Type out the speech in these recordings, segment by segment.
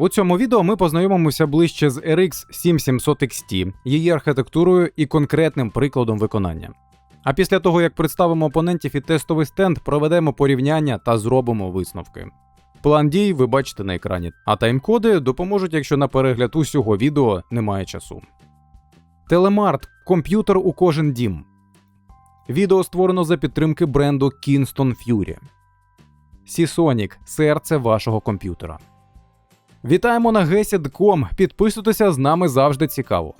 У цьому відео ми познайомимося ближче з RX 7700 XT, її архітектурою і конкретним прикладом виконання. А після того, як представимо опонентів і тестовий стенд, проведемо порівняння та зробимо висновки. План дій ви бачите на екрані, а таймкоди допоможуть, якщо на перегляд усього відео немає часу. Телемарт комп'ютер у кожен дім. Відео створено за підтримки бренду Kingston Fury. Seasonic – серце вашого комп'ютера. Вітаємо на Gesid.com. Підписуйтеся з нами завжди цікаво.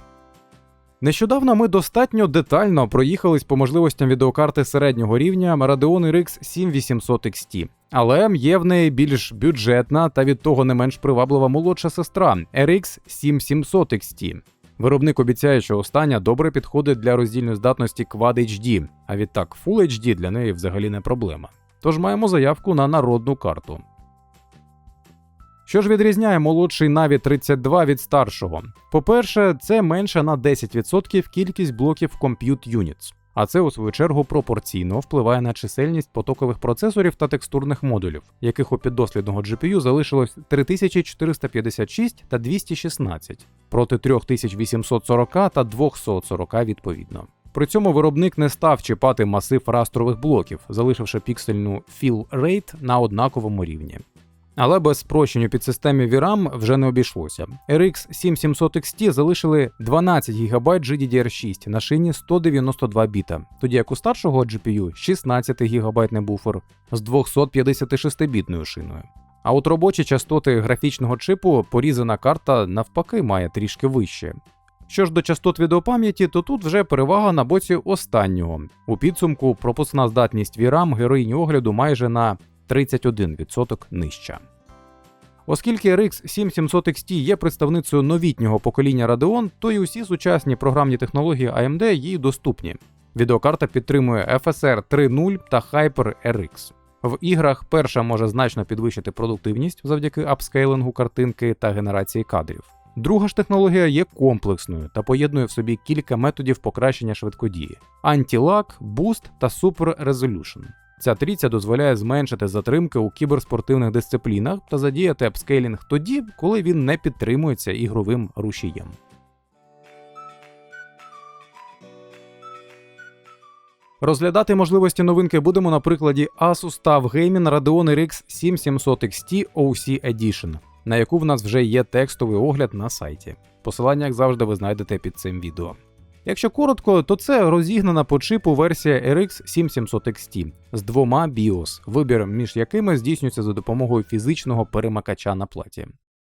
Нещодавно ми достатньо детально проїхались по можливостям відеокарти середнього рівня Radeon RX 7800 XT, але є в неї більш бюджетна та від того не менш приваблива молодша сестра RX 7700 XT. Виробник обіцяє, що остання добре підходить для роздільної здатності Quad HD, а відтак Full HD для неї взагалі не проблема. Тож маємо заявку на народну карту. Що ж відрізняє молодший Navi 32 від старшого? По-перше, це менше на 10% кількість блоків Compute Units, а це у свою чергу пропорційно впливає на чисельність потокових процесорів та текстурних модулів, яких у піддослідного GPU залишилось 3456 та 216 проти 3840 та 240 відповідно. При цьому виробник не став чіпати масив растрових блоків, залишивши піксельну fill rate на однаковому рівні. Але без спрощень у підсистемі VRAM вже не обійшлося. RX 7700 XT залишили 12 ГБ GDDR6 на шині 192 біта, тоді як у старшого GPU 16 ГБ буфер з 256-бітною шиною. А от робочі частоти графічного чипу порізана карта навпаки має трішки вище. Що ж до частот відеопам'яті, то тут вже перевага на боці останнього. У підсумку пропускна здатність VRAM героїні огляду майже на 31% нижча. Оскільки RX 7700 XT є представницею новітнього покоління Radeon, то й усі сучасні програмні технології AMD їй доступні. Відеокарта підтримує FSR 3.0 та HyperRX. В іграх перша може значно підвищити продуктивність завдяки апскейлингу картинки та генерації кадрів. Друга ж технологія є комплексною та поєднує в собі кілька методів покращення швидкодії: Anti-Lag, Boost та Resolution. Ця трійця дозволяє зменшити затримки у кіберспортивних дисциплінах та задіяти апскейлінг тоді, коли він не підтримується ігровим рушієм. Розглядати можливості новинки будемо на прикладі Asus TUF Gaming Radeon RX 7700 XT OC Edition, на яку в нас вже є текстовий огляд на сайті. Посилання, як завжди, ви знайдете під цим відео. Якщо коротко, то це розігнана по чипу версія RX 7700 XT з двома BIOS, вибір між якими здійснюється за допомогою фізичного перемикача на платі.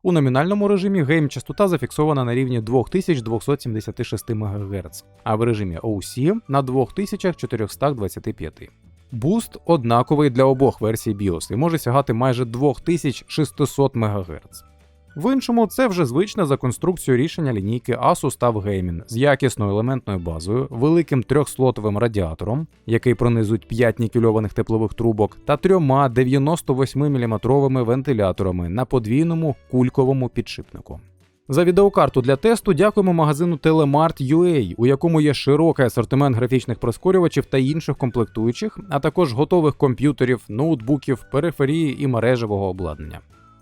У номінальному режимі гейм частота зафіксована на рівні 2276 МГц, а в режимі OC на 2425. Буст однаковий для обох версій BIOS і може сягати майже 2600 МГц. В іншому це вже звичне за конструкцію рішення лінійки Asus TUF Gaming з якісною елементною базою, великим трьохслотовим радіатором, який пронизують 5 нікельованих теплових трубок, та трьома 98-мм вентиляторами на подвійному кульковому підшипнику. За відеокарту для тесту дякуємо магазину Telemart.ua, у якому є широкий асортимент графічних прискорювачів та інших комплектуючих, а також готових комп'ютерів, ноутбуків, периферії і мережевого обладнання.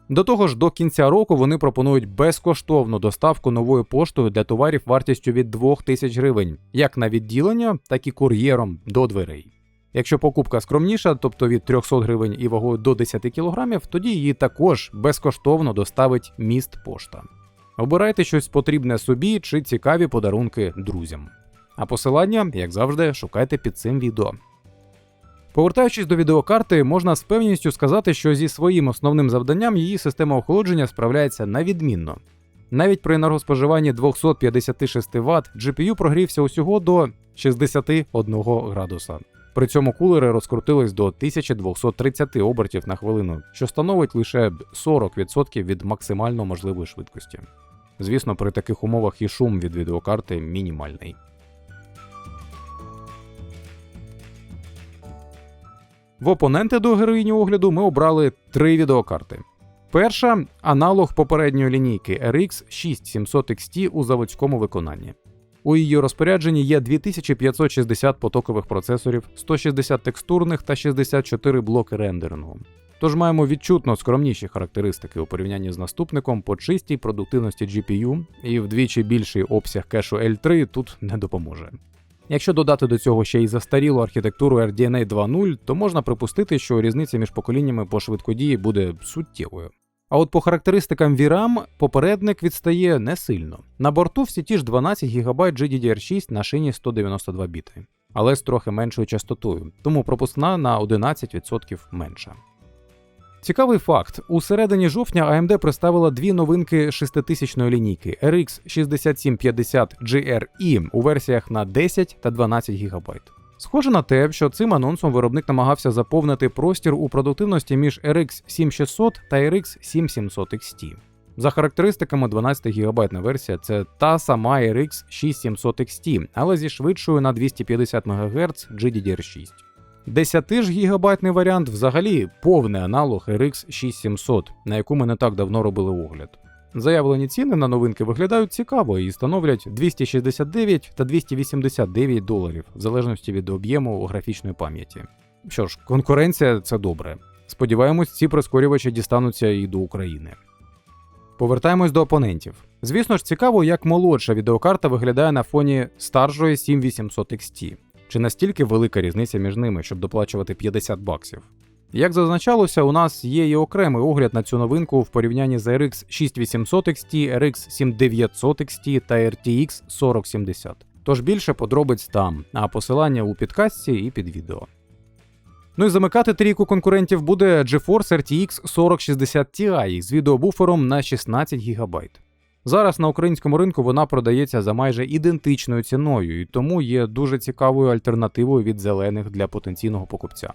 До того ж, до кінця року вони пропонують безкоштовну доставку новою поштою для товарів вартістю від 2000 гривень, як на відділення, так і кур'єром до дверей. Якщо покупка скромніша, тобто від 300 гривень і вагою до 10 кг, тоді її також безкоштовно доставить міст пошта. Обирайте щось потрібне собі чи цікаві подарунки друзям. А посилання, як завжди, шукайте під цим відео. Повертаючись до відеокарти, можна з певністю сказати, що зі своїм основним завданням її система охолодження справляється на відмінно. Навіть при енергоспоживанні 256 Вт GPU прогрівся усього до 61 градуса. При цьому кулери розкрутились до 1230 обертів на хвилину, що становить лише 40% від максимально можливої швидкості. Звісно, при таких умовах і шум від відеокарти мінімальний. В опоненти до героїні огляду ми обрали три відеокарти. Перша аналог попередньої лінійки RX 6700 XT у заводському виконанні. У її розпорядженні є 2560 потокових процесорів, 160 текстурних та 64 блоки рендерингу. Тож маємо відчутно скромніші характеристики у порівнянні з наступником по чистій продуктивності GPU, і вдвічі більший обсяг кешу L3 тут не допоможе. Якщо додати до цього ще й застарілу архітектуру RDNA 2.0, то можна припустити, що різниця між поколіннями по швидкодії буде суттєвою. А от по характеристикам VRAM попередник відстає не сильно. На борту всі ті ж 12 ГБ GDDR6 на шині 192 біти, але з трохи меншою частотою, тому пропускна на 11% менша. Цікавий факт: у середині жовтня AMD представила дві новинки 6000-ї лінійки RX 6750 GRE у версіях на 10 та 12 ГБ. Схоже на те, що цим анонсом виробник намагався заповнити простір у продуктивності між RX 7600 та RX 7700 XT. За характеристиками 12 ГБ версія це та сама RX 6700 XT, але зі швидшою на 250 МГц GDDR6. 10 ж гігабайтний варіант взагалі повний аналог RX 6700, на яку ми не так давно робили огляд. Заявлені ціни на новинки виглядають цікаво і становлять 269 та 289 доларів, в залежності від об'єму графічної пам'яті. Що ж, конкуренція це добре. Сподіваємось, ці прискорювачі дістануться і до України. Повертаємось до опонентів. Звісно ж, цікаво, як молодша відеокарта виглядає на фоні старшої 7800 XT. Чи настільки велика різниця між ними, щоб доплачувати 50 баксів? Як зазначалося, у нас є і окремий огляд на цю новинку в порівнянні з RX 6800 XT, RX 7900 XT та RTX 4070. Тож більше подробиць там, а посилання у підкастці і під відео. Ну і замикати трійку конкурентів буде GeForce RTX 4060 Ti з відеобуфером на 16 ГБ. Зараз на українському ринку вона продається за майже ідентичною ціною, і тому є дуже цікавою альтернативою від зелених для потенційного покупця.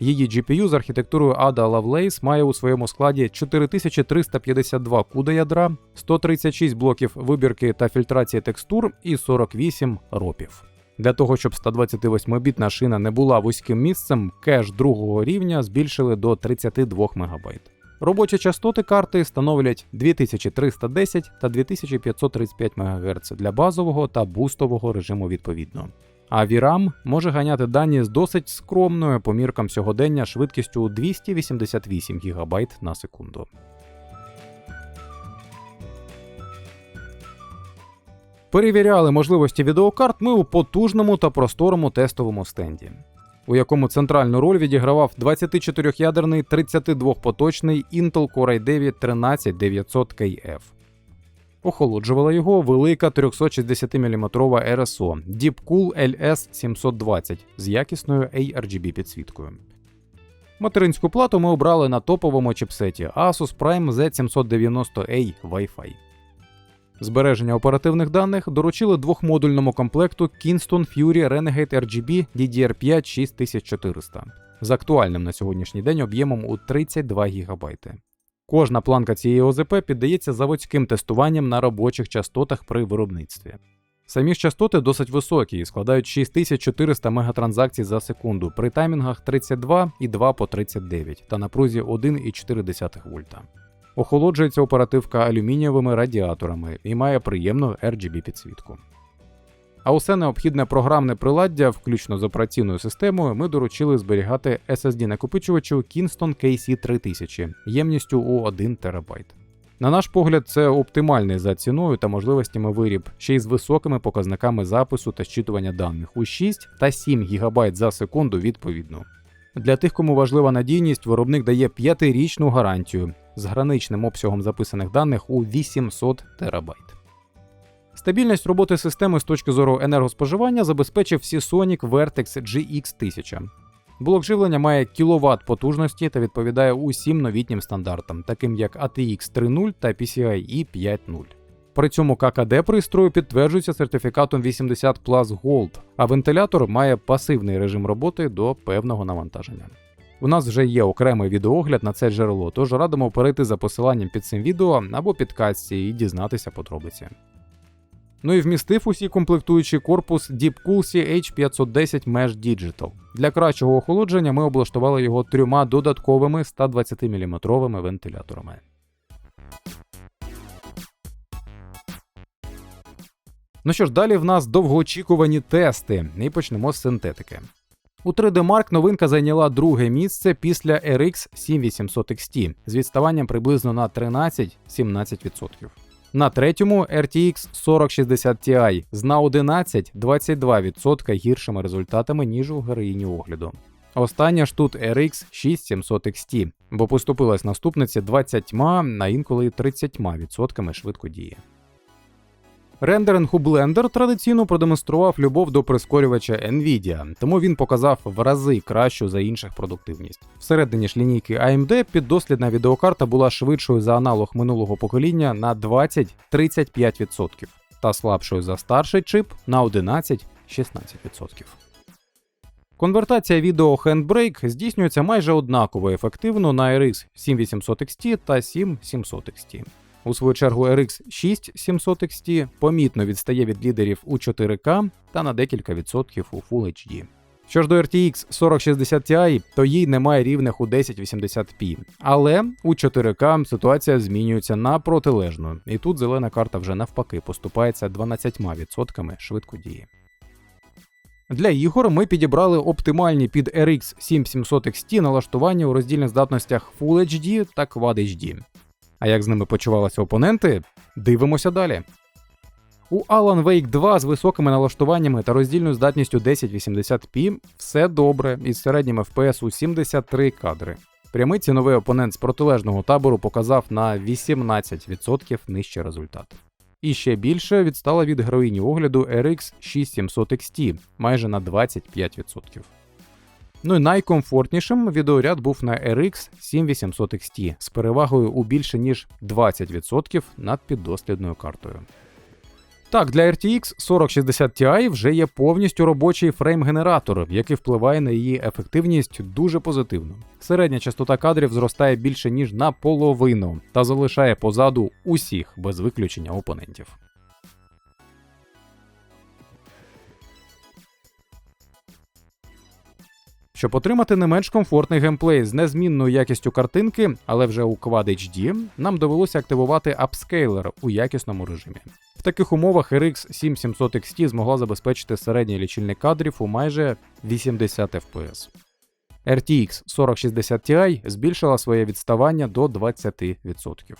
Її GPU з архітектурою Ada Lovelace має у своєму складі 4352 куда ядра, 136 блоків вибірки та фільтрації текстур і 48 ропів. Для того, щоб 128-бітна шина не була вузьким місцем, кеш другого рівня збільшили до 32 МБ. Робочі частоти карти становлять 2310 та 2535 МГц для базового та бустового режиму відповідно. А VRAM може ганяти дані з досить скромною по міркам сьогодення швидкістю 288 ГБ на секунду. Перевіряли можливості відеокарт ми у потужному та просторому тестовому стенді, у якому центральну роль відігравав 24-ядерний 32-поточний Intel Core i9 13900KF. Охолоджувала його велика 360 мм RSO Deepcool LS720 з якісною ARGB підсвіткою. Материнську плату ми обрали на топовому чіпсеті Asus Prime Z790A Wi-Fi. Збереження оперативних даних доручили двохмодульному комплекту Kingston Fury Renegade RGB DDR5 6400 з актуальним на сьогоднішній день об'ємом у 32 ГБ. Кожна планка цієї ОЗП піддається заводським тестуванням на робочих частотах при виробництві. Самі ж частоти досить високі і складають 6400 мегатранзакцій за секунду при таймінгах 32 і 2 по 39 та напрузі 1,4 вольта. Охолоджується оперативка алюмінієвими радіаторами і має приємну RGB підсвітку. А усе необхідне програмне приладдя, включно з операційною системою, ми доручили зберігати SSD накопичувачу Kingston KC3000 ємністю у 1 ТБ. На наш погляд, це оптимальний за ціною та можливостями виріб, ще й з високими показниками запису та щитування даних у 6 та 7 ГБ за секунду відповідно. Для тих, кому важлива надійність, виробник дає 5-річну гарантію з граничним обсягом записаних даних у 800 ТБ. Стабільність роботи системи з точки зору енергоспоживання забезпечив Seasonic Vertex GX1000. Блок живлення має кіловат потужності та відповідає усім новітнім стандартам, таким як ATX 3.0 та PCIe 5.0. При цьому ККД пристрою підтверджується сертифікатом 80 Plus Gold, а вентилятор має пасивний режим роботи до певного навантаження. У нас вже є окремий відеоогляд на це джерело, тож радимо перейти за посиланням під цим відео або підкасті і дізнатися подробиці. Ну і вмістив усі комплектуючий корпус Deepcool CH510 Mesh Digital. Для кращого охолодження ми облаштували його трьома додатковими 120 мм вентиляторами. Ну що ж, далі в нас довгоочікувані тести, і почнемо з синтетики. У 3D Mark новинка зайняла друге місце після RX 7800 XT з відставанням приблизно на 13-17%. На третьому RTX 4060 Ti з на 11-22% гіршими результатами, ніж у героїні огляду. Остання ж тут RX 6700 XT, бо поступилась наступниці 20, а інколи 30% швидкодії. Рендеринг у Blender традиційно продемонстрував любов до прискорювача Nvidia, тому він показав в рази кращу за інших продуктивність. Всередині ж лінійки AMD піддослідна відеокарта була швидшою за аналог минулого покоління на 20-35%, та слабшою за старший чип на 11-16%. Конвертація відео Handbrake здійснюється майже однаково ефективно на RX 7800 XT та 7700 XT. У свою чергу RX 6700 XT помітно відстає від лідерів у 4К та на декілька відсотків у Full HD. Що ж до RTX 4060 Ti, то їй немає рівних у 1080p. Але у 4К ситуація змінюється на протилежну, і тут зелена карта вже навпаки поступається 12% швидкодії. Для ігор ми підібрали оптимальні під RX 7700 XT налаштування у роздільних здатностях Full HD та Quad HD. А як з ними почувалися опоненти, дивимося далі. У Alan Wake 2 з високими налаштуваннями та роздільною здатністю 1080p все добре із середнім FPS у 73 кадри. Прямий ціновий опонент з протилежного табору показав на 18% нижче результат. І ще більше відстала від героїні огляду RX 6700 XT майже на 25%. Ну і найкомфортнішим відеоряд був на RX 7800 XT з перевагою у більше ніж 20% над піддослідною картою. Так, для RTX 4060 Ti вже є повністю робочий фрейм-генератор, який впливає на її ефективність дуже позитивно. Середня частота кадрів зростає більше ніж наполовину та залишає позаду усіх без виключення опонентів. Щоб отримати не менш комфортний геймплей з незмінною якістю картинки, але вже у Quad HD, нам довелося активувати апскейлер у якісному режимі. В таких умовах RX 7700 XT змогла забезпечити середній лічильник кадрів у майже 80 FPS. RTX 4060 Ti збільшила своє відставання до 20%.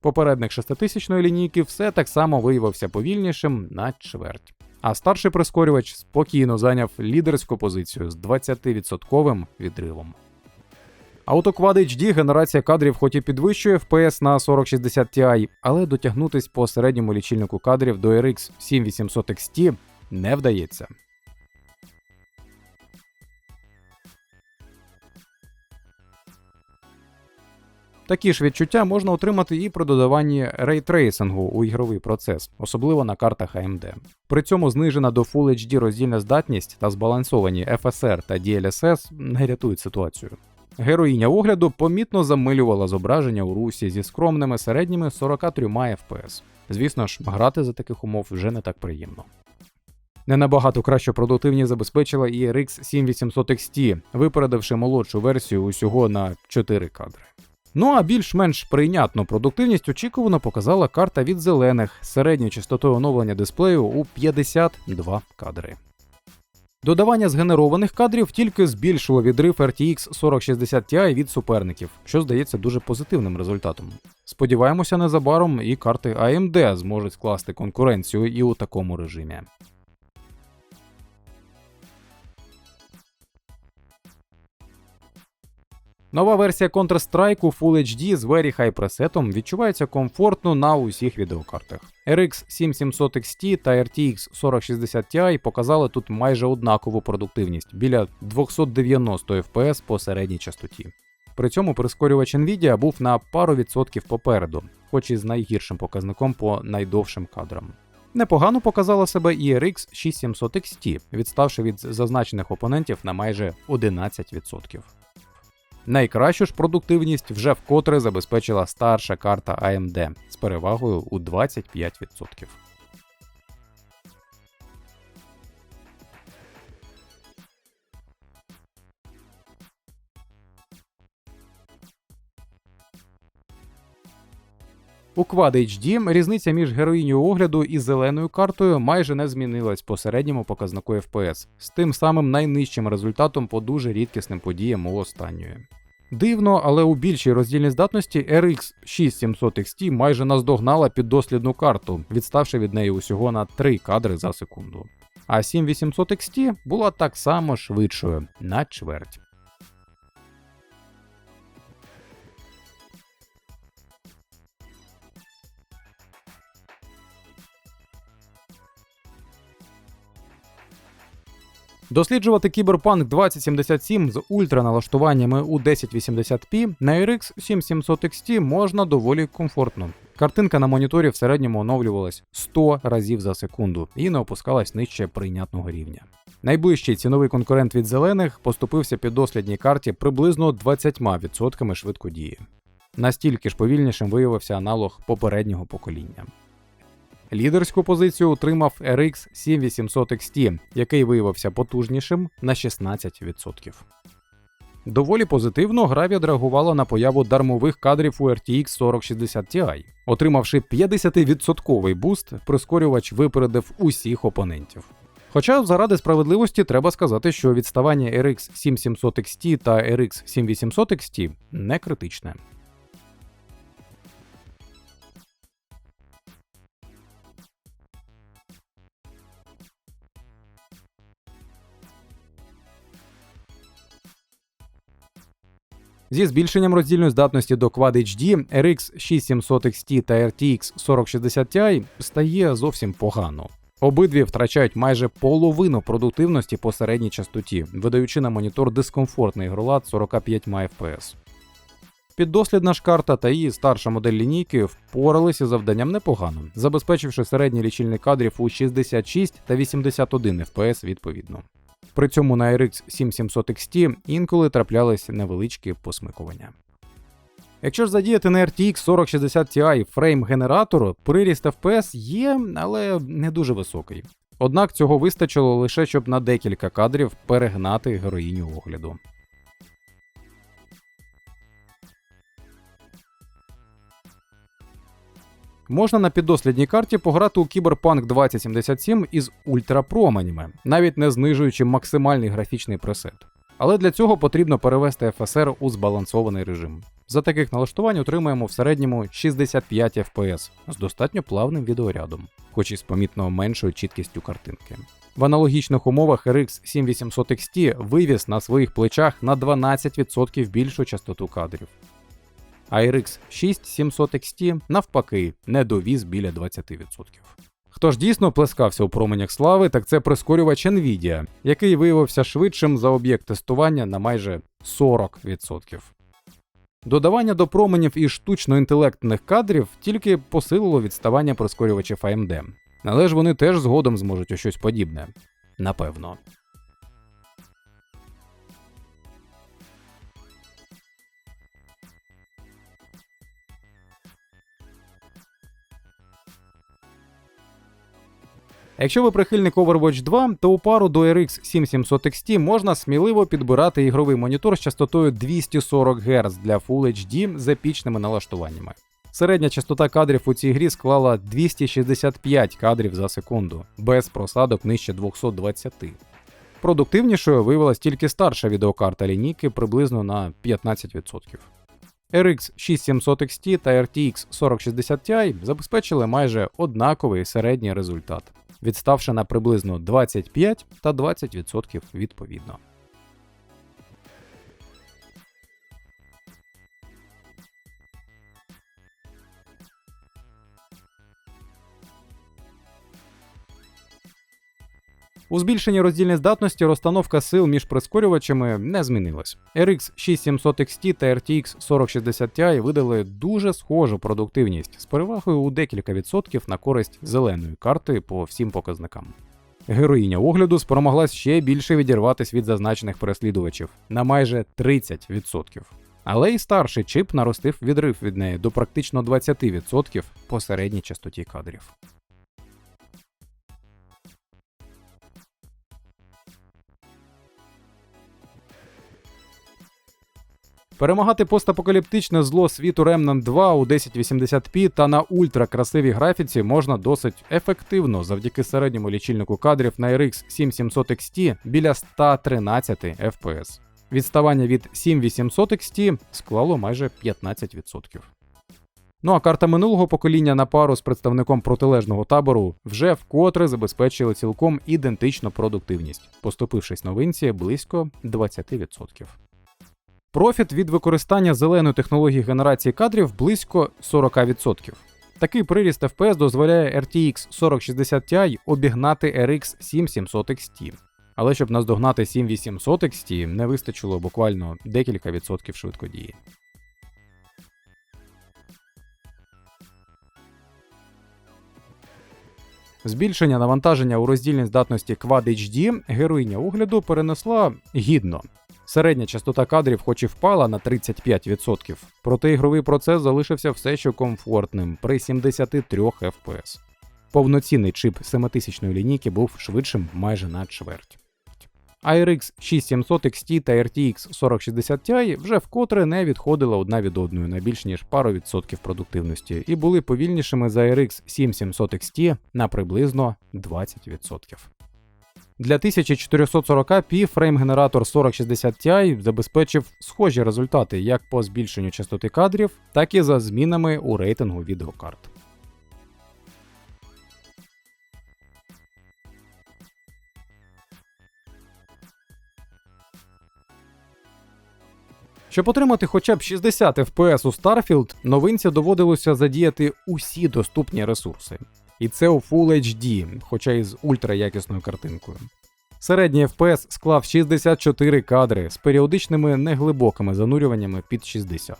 Попередник 6000 лінійки все так само виявився повільнішим на чверть. А старший прискорювач спокійно зайняв лідерську позицію з 20% відривом. AutoQuad HD генерація кадрів хоч і підвищує FPS на 4060 Ti, але дотягнутись по середньому лічильнику кадрів до RX 7800 XT не вдається. Такі ж відчуття можна отримати і при додаванні рейтрейсингу у ігровий процес, особливо на картах AMD. При цьому знижена до Full HD роздільна здатність та збалансовані FSR та DLSS не рятують ситуацію. Героїня огляду помітно замилювала зображення у русі зі скромними середніми 43 FPS. Звісно ж, грати за таких умов вже не так приємно. Не набагато кращу продуктивність забезпечила і RX 7800 XT, випередивши молодшу версію усього на 4 кадри. Ну а більш-менш прийнятну продуктивність очікувано показала карта від зелених середньою частотою оновлення дисплею у 52 кадри. Додавання згенерованих кадрів тільки збільшило відрив RTX 4060 Ti від суперників, що здається дуже позитивним результатом. Сподіваємося, незабаром і карти AMD зможуть скласти конкуренцію і у такому режимі. Нова версія Counter-Strike у Full HD з Very High пресетом відчувається комфортно на усіх відеокартах. RX 7700 XT та RTX 4060 Ti показали тут майже однакову продуктивність біля 290 FPS по середній частоті. При цьому прискорювач Nvidia був на пару відсотків попереду, хоч і з найгіршим показником по найдовшим кадрам. Непогано показала себе і RX 6700 XT, відставши від зазначених опонентів на майже 11%. Найкращу ж продуктивність вже вкотре забезпечила старша карта AMD з перевагою у 25%. У Quad HD різниця між героїнею огляду і зеленою картою майже не змінилась по середньому показнику FPS, з тим самим найнижчим результатом по дуже рідкісним подіям у останньої. Дивно, але у більшій роздільній здатності RX 6700 XT майже наздогнала піддослідну карту, відставши від неї усього на 3 кадри за секунду. А 7800 XT була так само швидшою на чверть. Досліджувати Cyberpunk 2077 з ультраналаштуваннями у 1080p на RX 7700 XT можна доволі комфортно. Картинка на моніторі в середньому оновлювалась 100 разів за секунду і не опускалась нижче прийнятного рівня. Найближчий ціновий конкурент від зелених поступився під дослідній карті приблизно 20% швидкодії. Настільки ж повільнішим виявився аналог попереднього покоління. Лідерську позицію отримав RX 7800 XT, який виявився потужнішим на 16%. Доволі позитивно гра відреагувала на появу дармових кадрів у RTX 4060 Ti. Отримавши 50% буст, прискорювач випередив усіх опонентів. Хоча заради справедливості треба сказати, що відставання RX 7700 XT та RX 7800 XT не критичне. Зі збільшенням роздільної здатності до Quad HD RX 6700 XT та RTX 4060 Ti стає зовсім погано. Обидві втрачають майже половину продуктивності по середній частоті, видаючи на монітор дискомфортний ігролад 45 FPS. Піддослідна ж карта та її старша модель лінійки впоралися завданням непогано, забезпечивши середній лічильник кадрів у 66 та 81 FPS відповідно. При цьому на RX 7700 XT інколи траплялись невеличкі посмикування. Якщо ж задіяти на RTX 4060 Ti фрейм генератору, приріст FPS є, але не дуже високий. Однак цього вистачило лише щоб на декілька кадрів перегнати героїню огляду. Можна на піддослідній карті пограти у Cyberpunk 2077 із ультрапроменями, навіть не знижуючи максимальний графічний пресет. Але для цього потрібно перевести FSR у збалансований режим. За таких налаштувань отримуємо в середньому 65 FPS з достатньо плавним відеорядом, хоч і з помітно меншою чіткістю картинки. В аналогічних умовах RX 7800 XT вивіз на своїх плечах на 12% більшу частоту кадрів а RX 6700 XT навпаки не довіз біля 20%. Хто ж дійсно плескався у променях слави, так це прискорювач Nvidia, який виявився швидшим за об'єкт тестування на майже 40%. Додавання до променів і штучно інтелектних кадрів тільки посилило відставання прискорювачів AMD. Але ж вони теж згодом зможуть у щось подібне. Напевно. Якщо ви прихильник Overwatch 2, то у пару до RX 7700 XT можна сміливо підбирати ігровий монітор з частотою 240 Гц для Full HD з епічними налаштуваннями. Середня частота кадрів у цій грі склала 265 кадрів за секунду, без просадок нижче 220. Продуктивнішою виявилась тільки старша відеокарта лінійки приблизно на 15%. RX 6700 XT та RTX 4060 Ti забезпечили майже однаковий середній результат відставши на приблизно 25 та 20% відповідно. У збільшенні роздільної здатності розстановка сил між прискорювачами не змінилась. RX 6700 XT та RTX 4060 Ti видали дуже схожу продуктивність з перевагою у декілька відсотків на користь зеленої карти по всім показникам. Героїня огляду спромоглась ще більше відірватися від зазначених переслідувачів на майже 30%. Але й старший чип наростив відрив від неї до практично 20% по середній частоті кадрів. Перемагати постапокаліптичне зло світу Remnant 2 у 1080p та на ультракрасивій графіці можна досить ефективно завдяки середньому лічильнику кадрів на RX 7700 XT біля 113 FPS. Відставання від 7800 XT склало майже 15%. Ну а карта минулого покоління на пару з представником протилежного табору вже вкотре забезпечили цілком ідентичну продуктивність, поступившись новинці близько 20%. Профіт від використання зеленої технології генерації кадрів близько 40%. Такий приріст FPS дозволяє RTX 4060 Ti обігнати RX 7700 XT. Але щоб наздогнати 7800 XT, не вистачило буквально декілька відсотків швидкодії. Збільшення навантаження у роздільній здатності Quad HD героїня огляду перенесла гідно. Середня частота кадрів хоч і впала на 35%, проте ігровий процес залишився все ще комфортним при 73 FPS. Повноцінний чип 7000 лінійки був швидшим майже на чверть. RX 6700 XT та RTX 4060 Ti вже вкотре не відходили одна від одної на більш ніж пару відсотків продуктивності і були повільнішими за RX 7700 XT на приблизно 20%. Для 1440p фрейм-генератор 4060 Ti забезпечив схожі результати як по збільшенню частоти кадрів, так і за змінами у рейтингу відеокарт. Щоб отримати хоча б 60 FPS у Starfield, новинці доводилося задіяти усі доступні ресурси. І це у Full HD, хоча й з ультраякісною картинкою. Середній FPS склав 64 кадри з періодичними неглибокими занурюваннями під 60.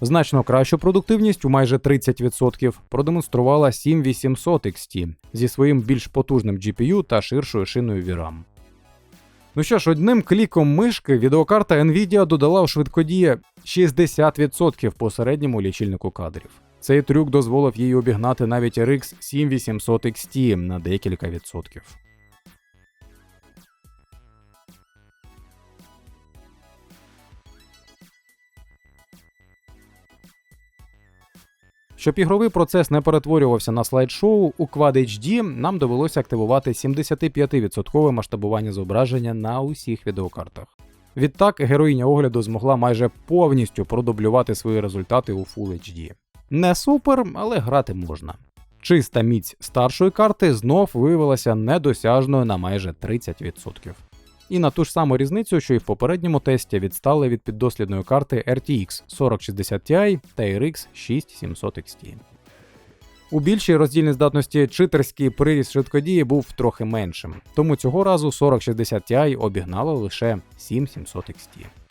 Значно кращу продуктивність у майже 30% продемонструвала 7800 XT зі своїм більш потужним GPU та ширшою шиною VRAM. Ну що ж, одним кліком мишки відеокарта Nvidia додала у швидкодія 60% по середньому лічильнику кадрів. Цей трюк дозволив їй обігнати навіть RX 7800 XT на декілька відсотків. Щоб ігровий процес не перетворювався на слайд-шоу, у Quad HD нам довелося активувати 75% масштабування зображення на усіх відеокартах. Відтак, героїня огляду змогла майже повністю продублювати свої результати у Full HD. Не супер, але грати можна. Чиста міць старшої карти знов виявилася недосяжною на майже 30%. І на ту ж саму різницю, що і в попередньому тесті відстали від піддослідної карти RTX 4060 Ti та RX 6700 XT. У більшій роздільній здатності читерський приріст швидкодії був трохи меншим, тому цього разу 4060 Ti обігнало лише 7700 XT.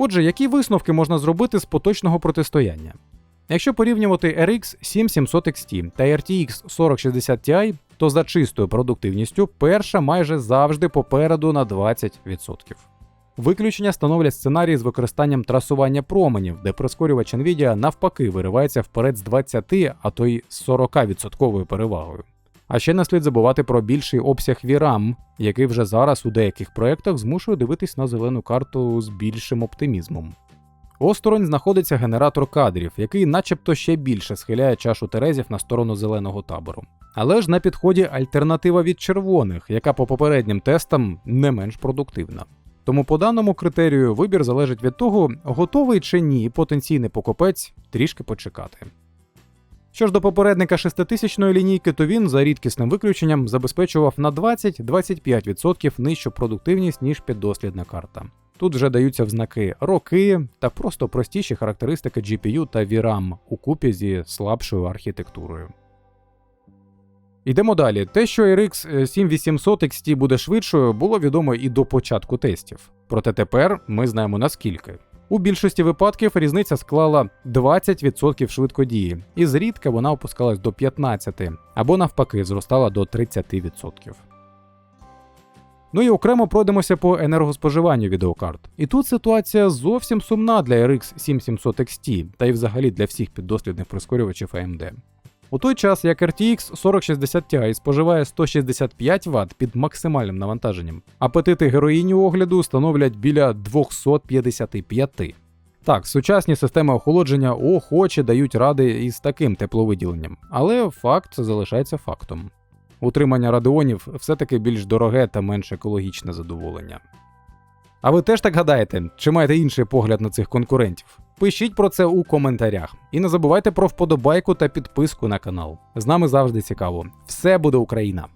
Отже, які висновки можна зробити з поточного протистояння? Якщо порівнювати RX 7700 XT та RTX 4060 Ti, то за чистою продуктивністю перша майже завжди попереду на 20%. Виключення становлять сценарії з використанням трасування променів, де прискорювач Nvidia навпаки виривається вперед з 20, а то й з 40% перевагою. А ще не слід забувати про більший обсяг VRAM, який вже зараз у деяких проєктах змушує дивитись на зелену карту з більшим оптимізмом. Осторонь знаходиться генератор кадрів, який начебто ще більше схиляє чашу терезів на сторону зеленого табору. Але ж на підході альтернатива від червоних, яка по попереднім тестам не менш продуктивна. Тому по даному критерію вибір залежить від того, готовий чи ні потенційний покупець трішки почекати. Що ж до попередника 6000 лінійки, то він за рідкісним виключенням забезпечував на 20-25% нижчу продуктивність, ніж піддослідна карта. Тут вже даються взнаки роки та просто простіші характеристики GPU та VRAM у купі зі слабшою архітектурою. Йдемо далі. Те, що RX 7800 XT буде швидшою, було відомо і до початку тестів. Проте тепер ми знаємо наскільки. У більшості випадків різниця склала 20% швидкодії, і зрідка вона опускалась до 15% або навпаки зростала до 30%. Ну і окремо пройдемося по енергоспоживанню відеокарт. І тут ситуація зовсім сумна для RX 7700 XT та й взагалі для всіх піддослідних прискорювачів AMD. У той час як RTX 4060 Ti споживає 165 Вт під максимальним навантаженням, апетити героїні огляду становлять біля 255. Так, сучасні системи охолодження охоче дають ради із таким тепловиділенням, але факт залишається фактом. Утримання радіонів все-таки більш дороге та менш екологічне задоволення. А ви теж так гадаєте, чи маєте інший погляд на цих конкурентів? Пишіть про це у коментарях. І не забувайте про вподобайку та підписку на канал. З нами завжди цікаво. Все буде Україна!